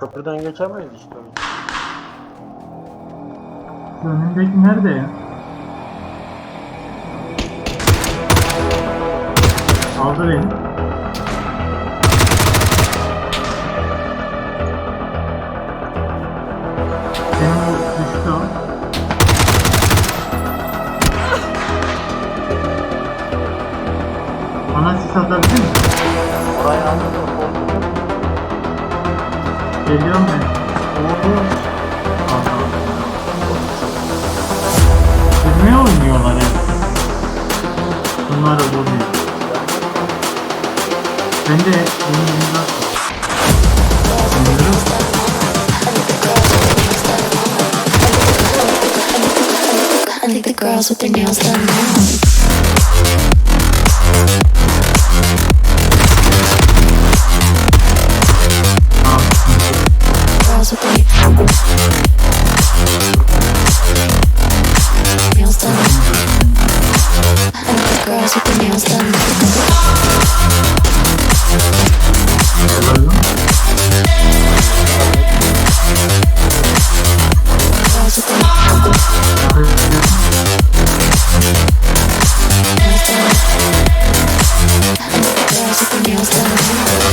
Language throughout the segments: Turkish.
Köprüden geçemeyiz işte. Şu önündeki nerede ya? Aldı beni. Senin o düştü o. Bana sis atabilir misin? Da korktum. Aha. Sürmeye oynuyorlar ya. Bunlar bozuyor. Ben de benim elimde I think the girls with their nails done now. I think the girls with their nails done.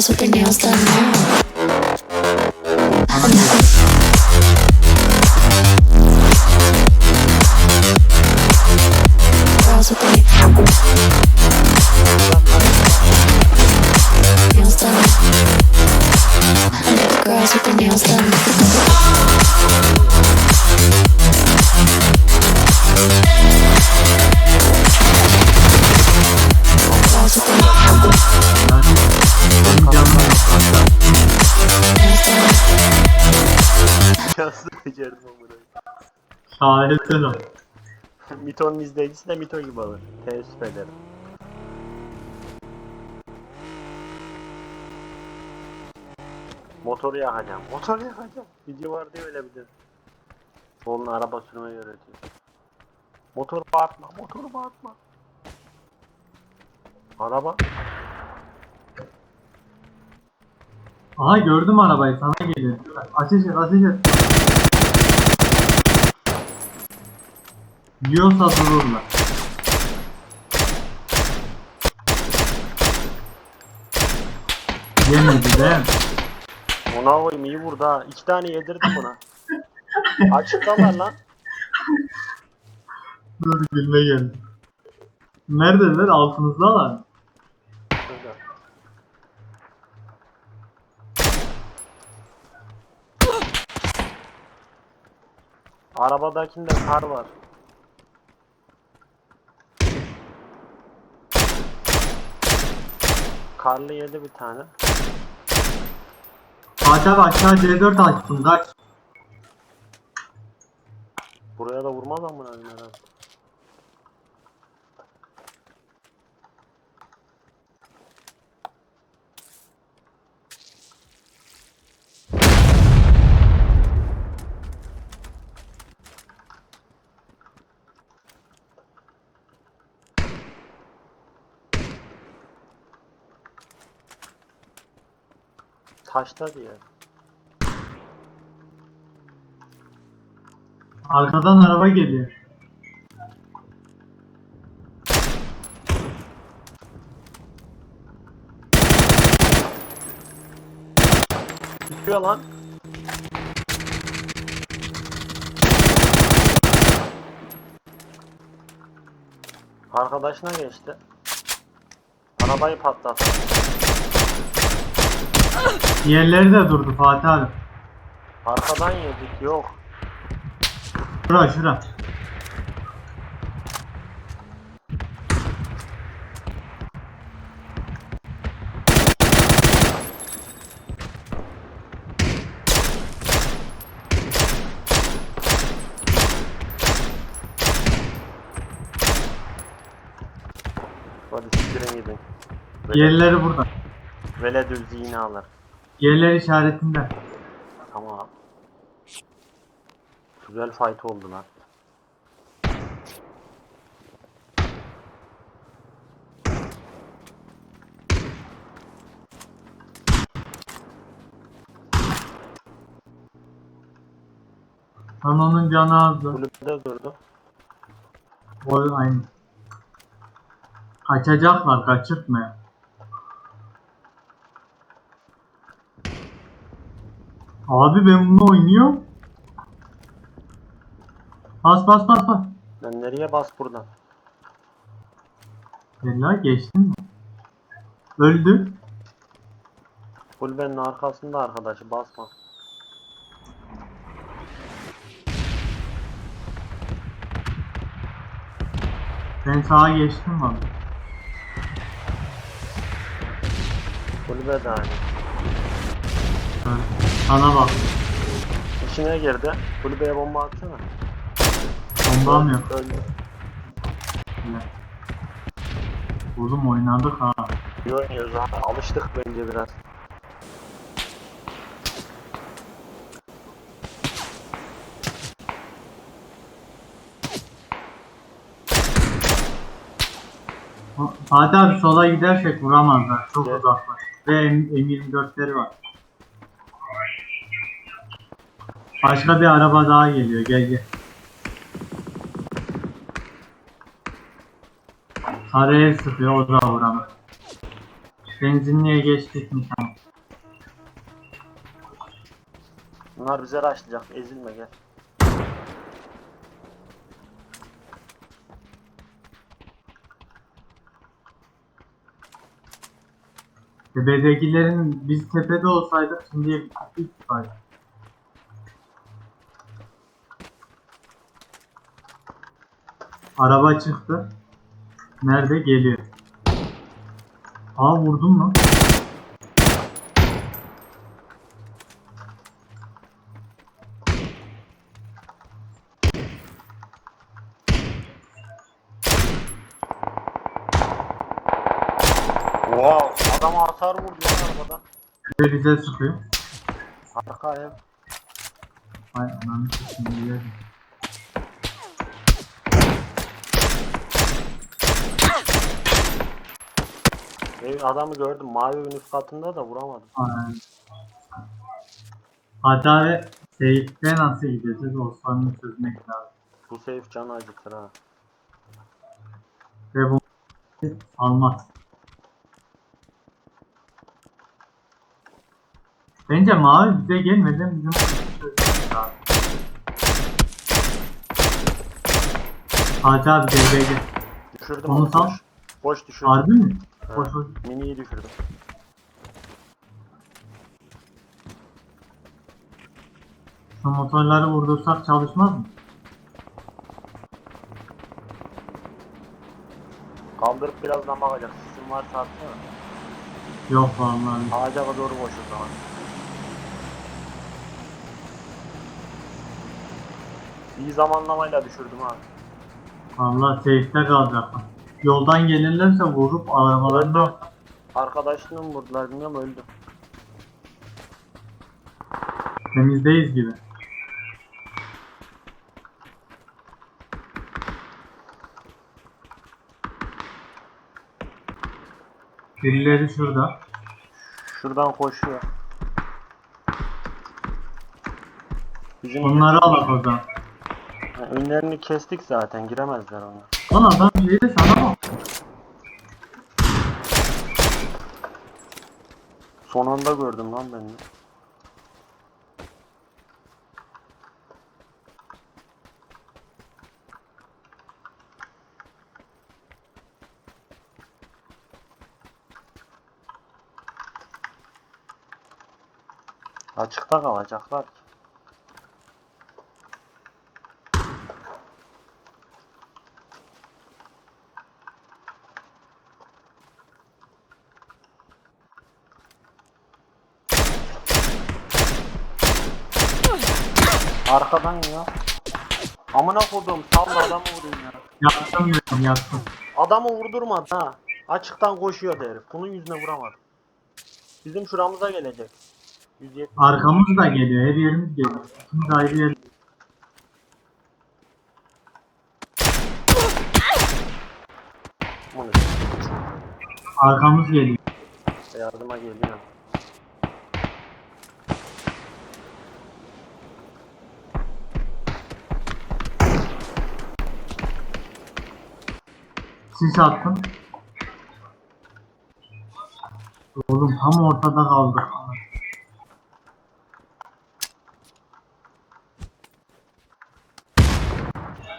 Girls with their nails done. Now. Girls with Şaheser o. Mito'nun izleyicisi de Mito gibi alır. Teessüf ederim. Motoru yakacağım. Motoru yakacağım. Video var diye öyle bir de. Oğlum araba sürmeyi öğretiyor. Motoru bağırtma. Motoru bağırtma. Araba. Aha gördüm arabayı sana geliyor. Ateş et ateş et. Yiyorsa dururlar. Yemedi mi? Ona koyayım iyi vurdu ha. İki tane yedirdim buna. Açıktalar lan. Dur gülme geldi. Neredeler? Altınızdalar. Şurada. Arabadakinde kar var. Karlı yedi bir tane. Fatih abi aşağı C4 açtım kaç. Buraya da vurmaz amına herhalde. taşta diye. Arkadan araba geliyor. Düşüyor lan. Arkadaşına geçti. Arabayı patlattı. Diğerleri de durdu Fatih abi. Arkadan yedik yok. Şura şura. Hadi siktirin gidin. Diğerleri burada. Veledül zinalar. Diğerleri işaretinde. Tamam. Güzel fight oldu lan. Lan onun canı azdı. Kulübede durdu. O aynı. Kaçacaklar kaçırtma. Abi ben bunu oynuyorum. Bas bas bas bas. Lan nereye bas buradan? Bella geçtin mi? Öldü. Kulübenin arkasında arkadaşı basma. Ben sağa geçtim valla. Kulübe de aynı. Sana bak. İçine girdi. Kulübeye bomba atsana. Bombam yok. Öldü. Oğlum oynadık ha. İyi oynuyoruz ha. Alıştık bence biraz. Fatih abi sola gidersek vuramazlar. Çok Evet. uzaklar. Ve M- M24'leri var. Başka bir araba daha geliyor. Gel gel. Sarıya sıkıyor o da vuramaz. Benzinliğe geçtik mi tamam. Bunlar bize raşlayacak. Ezilme gel. Tepedekilerin biz tepede olsaydık şimdiye bittik var. Araba çıktı. Nerede? Geliyor. Aa vurdum mu? Wow. Adam hasar vurdu lan arabadan. Ve bize sıkıyor. Arka ev. Ay ananı şimdi yerim. Ev adamı gördüm. Mavi evin üst katında da vuramadım. Aynen. Hatta ve Seyit'te nasıl gideceğiz? Osman'ı çözmek lazım. Bu safe canı acıtır ha. Ve bu almaz. Bence mavi bize gelmeden bizim lazım. Fatih abi gel gel gel. Düşürdüm Onu onu. sal. Boş. Boş düşürdüm. Harbi mi? Ha, Boş boş. Mini'yi düşürdüm. Şu motorları vurdursak çalışmaz mı? Kaldırıp birazdan bakacak. Sesim varsa atsana. Yok vallahi. Ağaca doğru boş o zaman. İyi zamanlamayla düşürdüm ha. Vallahi safe'de kalacaklar. Yoldan gelirlerse vurup arabalarını Arkadaşını mı vurdular bilmiyorum öldü. temizdeyiz gibi. Birileri şurada. Şuradan koşuyor. Bizim Onları alak o zaman. Ha, önlerini kestik zaten giremezler ona. Lan adam neydi sana bak. Son anda gördüm lan ben de. Açıkta kalacaklar ki. Arkadan ya. Amına kodum salla adamı vurayım ya. Yaktım diyorum yaktım. Adamı vurdurmadı ha. Açıktan koşuyor herif. Bunun yüzüne vuramadı. Bizim şuramıza gelecek. 170. Arkamız da geliyor. Her yerimiz geliyor. İkimiz ayrı yer. Bunu Arkamız geliyor. yardıma geliyor. Sis attım. Oğlum tam ortada kaldık.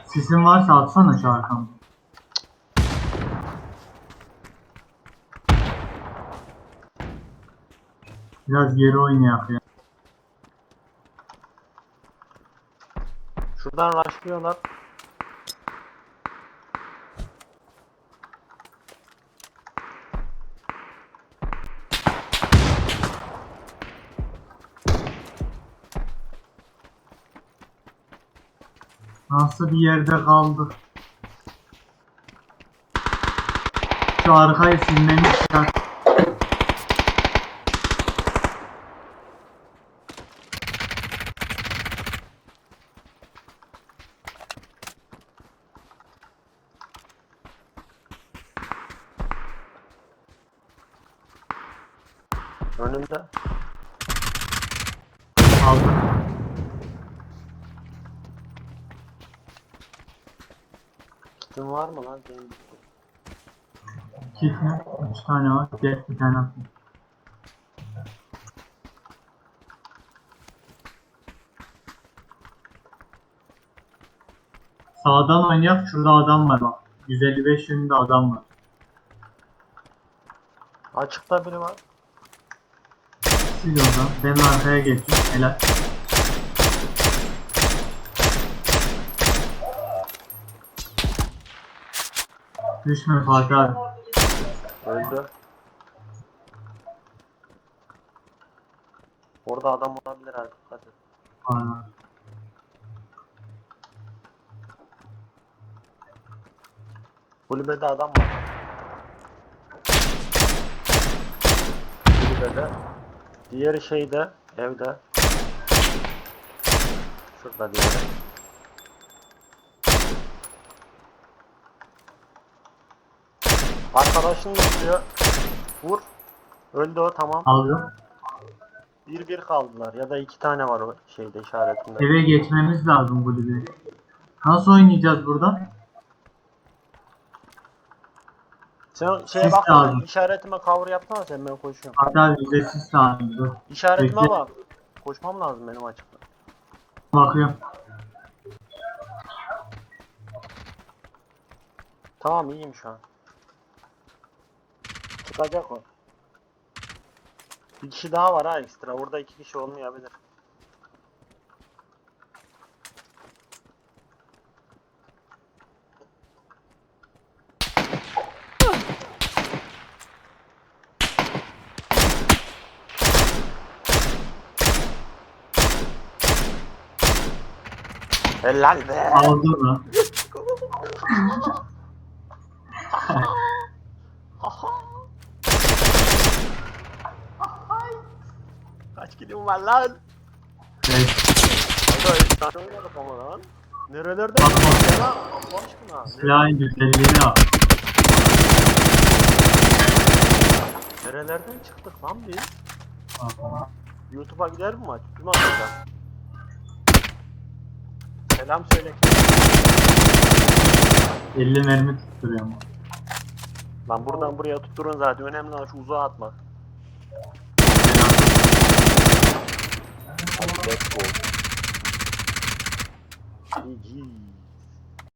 Sisin varsa atsana şu arkamı. Biraz geri oynayak ya. Şuradan rushlıyorlar. Nasıl bir yerde kaldık? Şu arkayı silmemiz şart. Önümde. Aldım. Kitin var mı lan senin? Kit mi? Üç tane var. Gel bir tane atayım. Sağdan oynayak. Şurada adam var bak. 155 yönünde adam var. Açıkta biri var. Sil oradan. Benim arkaya geçin. Helal. Düşme Fatih abi. Öldü. Orada adam olabilir ha dikkat et. Aynen. Kulübede adam var. Kulübede. Diğeri şeyde, evde. Şurada diğeri. Arkadaşın geçiyor. Vur. Öldü o tamam. Aldım. Bir bir kaldılar ya da iki tane var o şeyde işaretinde. Eve geçmemiz lazım bu lige. Nasıl oynayacağız burada? Sen şeye Sis bak lazım. işaretime cover yapsana sen ben koşuyorum. Hatta bize sis lazım. Dur. İşaretime bak. Koşmam lazım benim açıkta. Bakıyorum. Tamam iyiyim şu an. Çıkacak o. Bir kişi daha var ha ekstra. Orada iki kişi olmayabilir. Helal be. Aldım lan. var lan? Evet. Kanka efsane oynadık ama lan. Nerelerde Bak, bak. ya? Allah aşkına. Silahın güzelliğini al. Nerelerden çıktık lan biz? Al. YouTube'a gider mi maç? Kim atacak? Selam söyle. 50 mermi tutturuyorum. Lan buradan buraya tutturun zaten. Önemli olan şu uzağa atmak. Let's go. GG.